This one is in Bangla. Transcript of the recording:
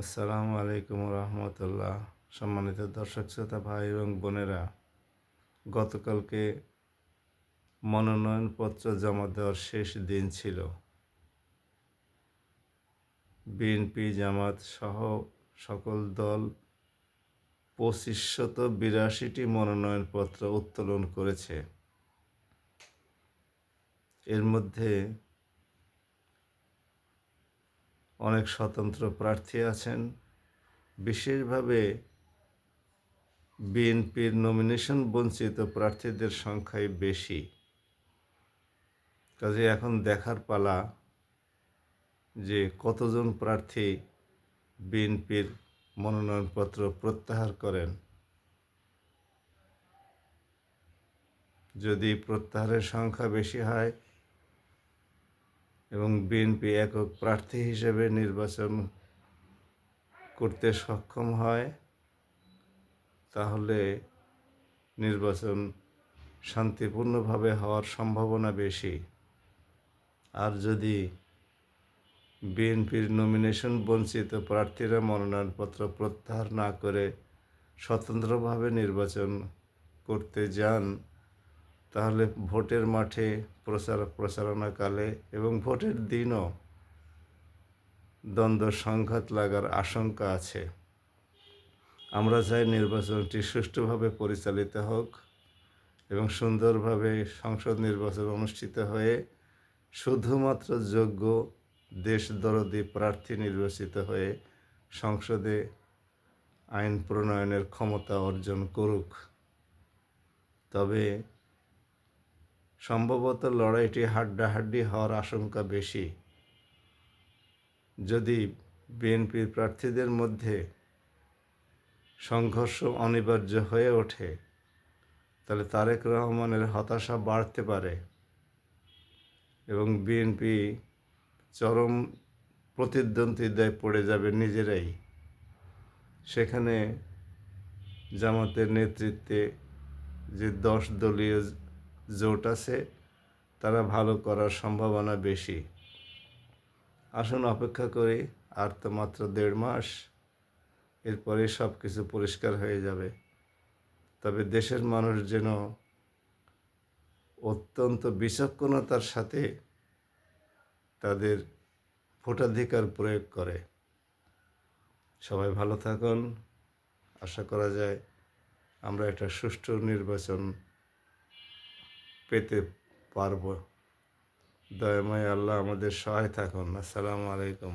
আসসালামু আলাইকুম রহমতুল্লাহ। সম্মানিত দর্শক শ্রোতা, ভাই এবং বোনেরা, গতকালকে মনোনয়নপত্র জমা দেওয়ার শেষ দিন ছিল। বিএনপি, জামাত সহ সকল দল পঁচিশশত বিরাশিটি মনোনয়নপত্র উত্তোলন করেছে। এর মধ্যে অনেক স্বতন্ত্র প্রার্থী আছেন। বিশেষভাবে বিএনপির নমিনেশন বঞ্চিত প্রার্থীদের সংখ্যাই বেশি। কাজে এখন দেখার পালা যে কতজন প্রার্থী বিএনপির মনোনয়নপত্র প্রত্যাহার করেন। যদি প্রত্যাহারের সংখ্যা বেশি হয় এবং বিএনপি একক প্রার্থী হিসেবে নির্বাচন করতে সক্ষম হয়, তাহলে নির্বাচন শান্তিপূর্ণভাবে হওয়ার সম্ভাবনা বেশি। আর যদি বিএনপির নমিনেশন বঞ্চিত প্রার্থীরা মনোনয়নপত্র প্রত্যাহার না করে স্বতন্ত্রভাবে নির্বাচন করতে যান তাহলে ভোটের মাঠে প্রচার প্রচারণাকালে এবং ভোটের দিনও দ্বন্দ্ব, সংঘাত লাগার আশঙ্কা আছে। আমরা চাই নির্বাচনটি সুষ্ঠুভাবে পরিচালিত হোক এবং সুন্দরভাবে সংসদ নির্বাচন অনুষ্ঠিত হয়ে শুধুমাত্র যোগ্য দেশদরদি প্রার্থী নির্বাচিত হয়ে সংসদে আইন প্রণয়নের ক্ষমতা অর্জন করুক। তবে সম্ভবত লড়াইটি হাড্ডাহাড্ডি হওয়ার আশঙ্কা বেশি। যদি বিএনপির প্রার্থীদের মধ্যে সংঘর্ষ অনিবার্য হয়ে ওঠে, তাহলে তারেক রহমানের হতাশা বাড়তে পারে এবং বিএনপি চরম প্রতিদ্বন্দ্বিতায় পড়ে যাবে নিজেরাই। সেখানে জামাতের নেতৃত্বে যে দশ দলীয় জোট আছে, তারা ভালো করার সম্ভাবনা বেশি। আসুন অপেক্ষা করি, আর তো মাত্র দেড় মাস, এরপরে সব কিছু পরিষ্কার হয়ে যাবে। তবে দেশের মানুষ যেন অত্যন্ত বিচক্ষণতার সাথে তাদের ভোটাধিকার প্রয়োগ করে। সবাই ভালো থাকুন। আশা করা যায় আমরা একটা সুষ্ঠু নির্বাচন পেতে পারব। দয়াময় আল্লাহ আমাদের সহায় থাকুন। আসসালামু আলাইকুম।